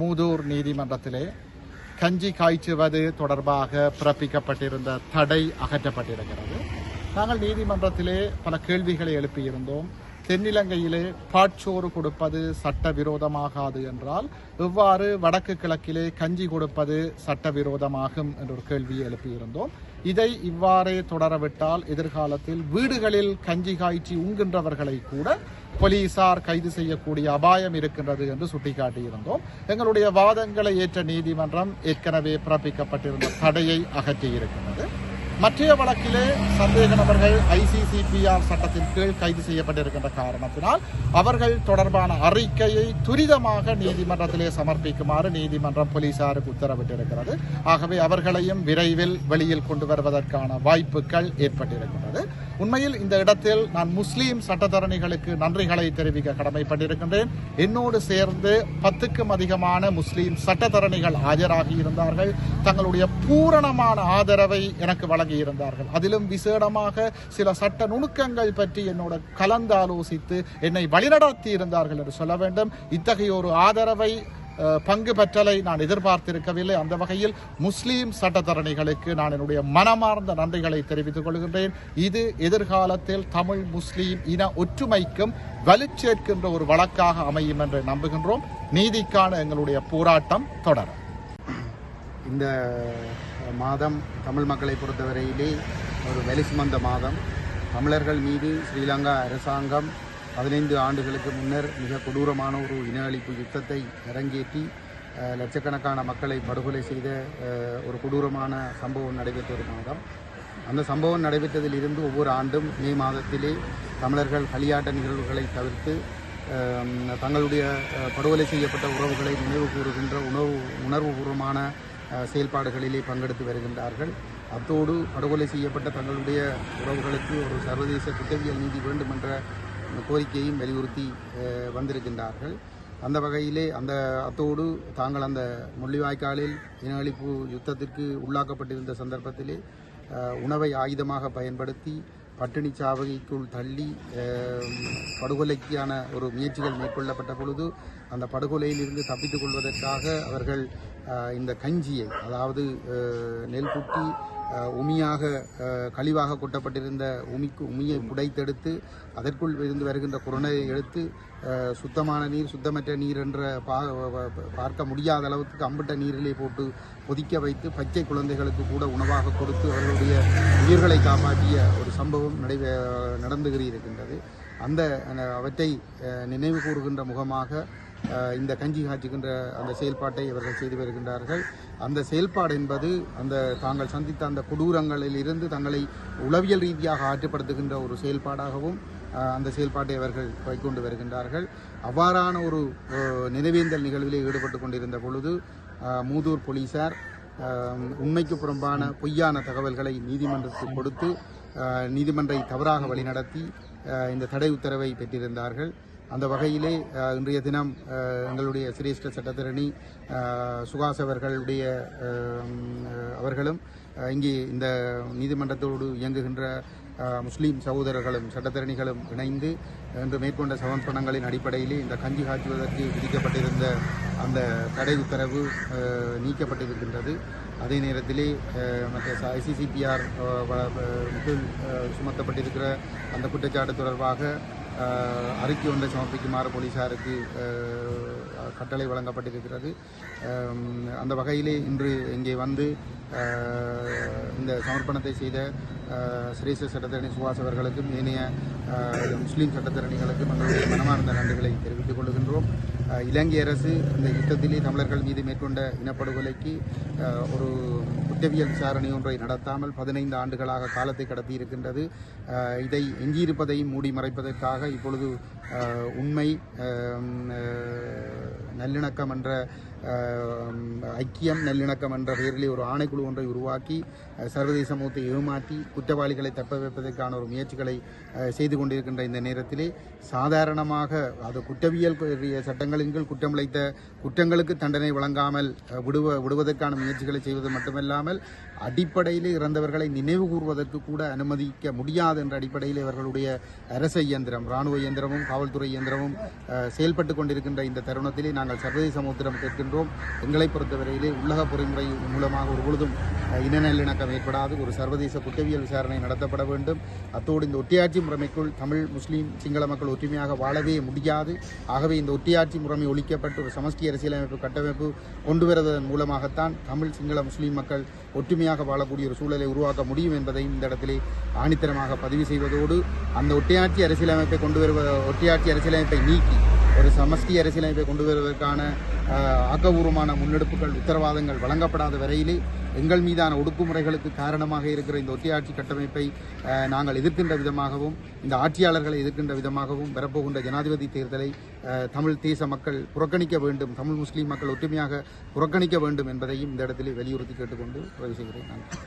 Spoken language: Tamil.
மூதூர் நீதிமன்றத்திலே கஞ்சி காய்ச்சுவது தொடர்பாக பிறப்பிக்கப்பட்டிருந்த தடை அகற்றப்பட்டிருக்கிறது. நாங்கள் நீதிமன்றத்திலே பல கேள்விகளை எழுப்பியிருந்தோம். தென்னிலங்கையிலே பாட்சோறு கொடுப்பது சட்டவிரோதமாகாது என்றால் எவ்வாறு வடக்கு கிழக்கிலே கஞ்சி கொடுப்பது சட்டவிரோதமாகும் என்ற ஒரு கேள்வியை எழுப்பியிருந்தோம். இதை இவ்வாறே தொடரவிட்டால் எதிர்காலத்தில் வீடுகளில் கஞ்சி காய்ச்சி உண்கின்றவர்களை கூட போலீசார் கைது செய்யக்கூடிய அபாயம் இருக்கின்றது என்று சுட்டிக்காட்டியிருந்தோம். எங்களுடைய வாதங்களை ஏற்ற நீதிமன்றம் ஏற்கனவே பிறப்பிக்கப்பட்டிருந்த தடையை அகற்றியிருக்கின்றது. மற்றைய வழக்கிலே சந்தேக நபர்கள் ஐசிசிபிஆர் சட்டத்தின் கீழ் கைது செய்யப்பட்டிருக்கின்ற காரணத்தினால் அவர்கள் தொடர்பான அறிக்கையை துரிதமாக நீதிமன்றத்திலே சமர்ப்பிக்குமாறு நீதிமன்றம் போலீசாருக்கு உத்தரவிட்டிருக்கிறது ஆகவே அவர்களையும் விரைவில் வெளியில் கொண்டு வருவதற்கான வாய்ப்புகள் ஏற்பட்டிருக்கிறது உண்மையில் இந்த இடத்தில் நான் முஸ்லீம் சட்டத்தரணிகளுக்கு நன்றிகளை தெரிவிக்க கடமைப்பட்டிருக்கின்றேன். என்னோடு சேர்ந்து பத்துக்கும் அதிகமான முஸ்லீம் சட்டத்தரணிகள் ஆஜராகி இருந்தார்கள். தங்களுடைய பூரணமான ஆதரவை எனக்கு வழங்கி இருந்தார்கள். அதிலும் விசேடமாக சில சட்ட நுணுக்கங்கள் பற்றி என்னோட கலந்தாலோசித்து என்னை வழிநடத்தி இருந்தார்கள் என்று சொல்ல வேண்டும். இத்தகைய ஒரு ஆதரவை பங்கு பெற்றலை நான் எதிர்பார்த்திருக்கவில்லை. அந்த வகையில் முஸ்லீம் சட்டத்தரணிகளுக்கு நான் என்னுடைய மனமார்ந்த நன்றிகளை தெரிவித்துக் கொள்கின்றேன். இது எதிர்காலத்தில் தமிழ் முஸ்லீம் இன ஒற்றுமைக்கும் வலுச்சேர்க்கின்ற ஒரு வழக்காக அமையும் என்று நம்புகின்றோம். நீதிக்கான எங்களுடைய போராட்டம் தொடரும் இந்த மாதம் தமிழ் மக்களை பொறுத்தவரையிலே ஒரு வெளிசுமந்த மாதம். தமிழர்கள் மீது ஸ்ரீலங்கா அரசாங்கம் பதினைந்து ஆண்டுகளுக்கு முன்னர் மிக கொடூரமான ஒரு இன அழிப்பு யுத்தத்தை அரங்கேற்றி லட்சக்கணக்கான மக்களை படுகொலை செய்த ஒரு கொடூரமான சம்பவம் நடைபெற்ற ஒரு மாதம். அந்த சம்பவம் நடைபெற்றதிலிருந்து ஒவ்வொரு ஆண்டும் மே மாதத்திலே தமிழர்கள் களியாட்ட நிகழ்வுகளை தவிர்த்து தங்களுடைய படுகொலை செய்யப்பட்ட உறவுகளை நினைவு கூறுகின்ற உணவு உணர்வுபூர்வமான செயல்பாடுகளிலே பங்கெடுத்து வருகின்றார்கள். அத்தோடு படுகொலை செய்யப்பட்ட தங்களுடைய உறவுகளுக்கு ஒரு சர்வதேச குற்றவியல் நீதி வேண்டும் என்ற கோரிக்கையும் வலியுறுத்தி வந்திருக்கின்றார்கள். அந்த வகையிலே அந்த அத்தோடு தாங்கள் அந்த முள்ளிவாய்க்காலில் இன அழிப்பு யுத்தத்திற்கு உள்ளாக்கப்பட்டிருந்த சந்தர்ப்பத்திலே உணவை ஆயுதமாக பயன்படுத்தி பட்டினி சாவகைக்குள் தள்ளி படுகொலைக்கான ஒரு முயற்சிகள் மேற்கொள்ளப்பட்ட பொழுது அந்த படுகொலையில் இருந்து தப்பித்துக் கொள்வதற்காக அவர்கள் இந்த கஞ்சியை அதாவது நெல் குட்டி உமியாக கழிவாக கொட்டப்பட்டிருந்த உமிக்கு உமியை புடைத்தெடுத்து அதற்குள் இருந்து வருகின்ற குரணையை எடுத்து சுத்தமான நீர் சுத்தமற்ற நீர் என்ற பா பார்க்க முடியாத அளவுக்கு அம்பிட்ட நீரிலே போட்டு கொதிக்க வைத்து பச்சை குழந்தைகளுக்கு கூட உணவாக கொடுத்து அவர்களுடைய உயிர்களை காப்பாற்றிய ஒரு சம்பவம் நடைபெ நடந்துகிறி இருக்கின்றது அந்த அந்த அவற்றை நினைவு கூறுகின்ற முகமாக இந்த கஞ்சி காய்ச்சுகின்ற அந்த செயல்பாட்டை இவர்கள் செய்து வருகின்றார்கள். அந்த செயல்பாடு என்பது அந்த தாங்கள் சந்தித்த அந்த கொடூரங்களில் இருந்து தங்களை உளவியல் ரீதியாக ஆற்றுப்படுத்துகின்ற ஒரு செயல்பாடாகவும் அந்த செயல்பாட்டை அவர்கள் வைக்கொண்டு வருகின்றார்கள். அவ்வாறான ஒரு நினைவேந்தல் நிகழ்விலே ஈடுபட்டு கொண்டிருந்த பொழுது மூதூர் போலீசார் உண்மைக்கு புறம்பான பொய்யான தகவல்களை நீதிமன்றத்துக்கு கொடுத்து நீதிமன்றை தவறாக வழிநடத்தி இந்த தடை உத்தரவை பெற்றிருந்தார்கள். அந்த வகையிலே இன்றைய தினம் எங்களுடைய சிரேஷ்ட சட்டத்தரணி சுகாஸ் அவர்களுடைய அவர்களும் இங்கே இந்த நீதிமன்றத்தோடு இயங்குகின்ற முஸ்லீம் சகோதரர்களும் சட்டத்தரணிகளும் இணைந்து இன்று மேற்கொண்ட சமர்ப்பணங்களின் அடிப்படையிலே இந்த கஞ்சி காய்ச்சுவதற்கு விதிக்கப்பட்டிருந்த அந்த தடை உத்தரவு நீக்கப்பட்டிருக்கின்றது. அதே நேரத்திலே மற்ற ஐசிசிபிஆர் கீழ் சுமத்தப்பட்டிருக்கிற அந்த குற்றச்சாட்டு தொடர்பாக அறிக்கை ஒன்றை சமர்ப்பிக்குமாறு போலீசாருக்கு கட்டளை வழங்கப்பட்டிருக்கிறது. அந்த வகையிலே இன்று இங்கே வந்து இந்த சமர்ப்பணத்தை செய்த சிரேச சட்டத்தரணி சுபாஷ் அவர்களுக்கும் ஏனைய முஸ்லீம் சட்டத்தரணிகளுக்கும் எங்களுடைய மனமார்ந்த நன்றிகளை தெரிவித்துக் கொள்கின்றோம். இலங்கை அரசு இந்த யுத்தத்திலே தமிழர்கள் மீது மேற்கொண்ட இனப்படுகொலைக்கு ஒரு குற்றவியல் விசாரணை ஒன்றை நடத்தாமல் பதினைந்து ஆண்டுகளாக காலத்தை கடத்தி இருக்கின்றது இதை எஞ்சியிருப்பதையும் மூடி மறைப்பதற்காக இப்பொழுது உண்மை நல்லிணக்கம் என்ற ஐக்கியம் நல்லிணக்கம் என்ற பெயரிலே ஒரு ஆணைக்குழு ஒன்றை உருவாக்கி சர்வதேச சமூகத்தை ஏமாற்றி குற்றவாளிகளை தப்ப வைப்பதற்கான ஒரு முயற்சிகளை செய்து கொண்டிருக்கின்ற இந்த நேரத்திலே சாதாரணமாக அது குற்றவியல் சட்டங்களில் பெண்கள் குற்றமிழைத்த குற்றங்களுக்கு தண்டனை வழங்காமல் விடுவ விடுவதற்கான முயற்சிகளை செய்வது மட்டுமல்லாமல் அடிப்படையிலே இறந்தவர்களை நினைவு கூறுவதற்கு கூட அனுமதிக்க முடியாது என்ற அடிப்படையில் இவர்களுடைய அரச இயந்திரம் இராணுவ இயந்திரமும் காவல்துறை இயந்திரமும் செயல்பட்டு கொண்டிருக்கின்ற இந்த தருணத்திலே நாங்கள் சர்வதேச சமுத்திரம் கேட்கின்றோம். எங்களை பொறுத்தவரையிலே உள்ளக பொறிமுறை மூலமாக ஒரு பொழுதும் ஏற்படாது. ஒரு சர்வதேச குற்றவியல் விசாரணை நடத்தப்பட வேண்டும். அத்தோடு இந்த ஒட்டியாட்சி முறைமைக்குள் தமிழ் முஸ்லீம் சிங்கள மக்கள் ஒற்றுமையாக வாழவே முடியாது. ஆகவே இந்த ஒட்டியாட்சி முறைமை ஒழிக்கப்பட்டு ஒரு சமஸ்டி அரசியலமைப்பு கட்டமைப்பு கொண்டு வருவதன் மூலமாகத்தான் தமிழ் சிங்கள முஸ்லீம் மக்கள் ஒற்றுமையாக வாழக்கூடிய ஒரு சூழலை உருவாக்க முடியும் என்பதையும் இந்த இடத்திலே ஆணித்தரமாக பதிவு செய்வதோடு அந்த ஒட்டியாட்சி அரசியலமைப்பை கொண்டு வருவ ஒட்டியாட்சி அரசியலமைப்பை நீக்கி ஒரு சமஸ்தி அரசியலமைப்பை கொண்டு வருவதற்கான ஆக்கபூர்வமான முன்னெடுப்புகள் உத்தரவாதங்கள் வழங்கப்படாத வரையிலே எங்கள் மீதான ஒடுக்குமுறைகளுக்கு காரணமாக இருக்கிற இந்த ஒத்தியாட்சி கட்டமைப்பை நாங்கள் எதிர்க்கின்ற விதமாகவும் இந்த ஆட்சியாளர்களை எதிர்க்கின்ற விதமாகவும் வரப்போகின்ற ஜனாதிபதி தேர்தலை தமிழ் தேச மக்கள் புறக்கணிக்க வேண்டும் தமிழ் முஸ்லீம் மக்கள் ஒற்றுமையாக புறக்கணிக்க வேண்டும் என்பதையும் இந்த இடத்திலே வலியுறுத்தி கேட்டுக்கொண்டு நிறைவு செய்கிறேன். நன்றி.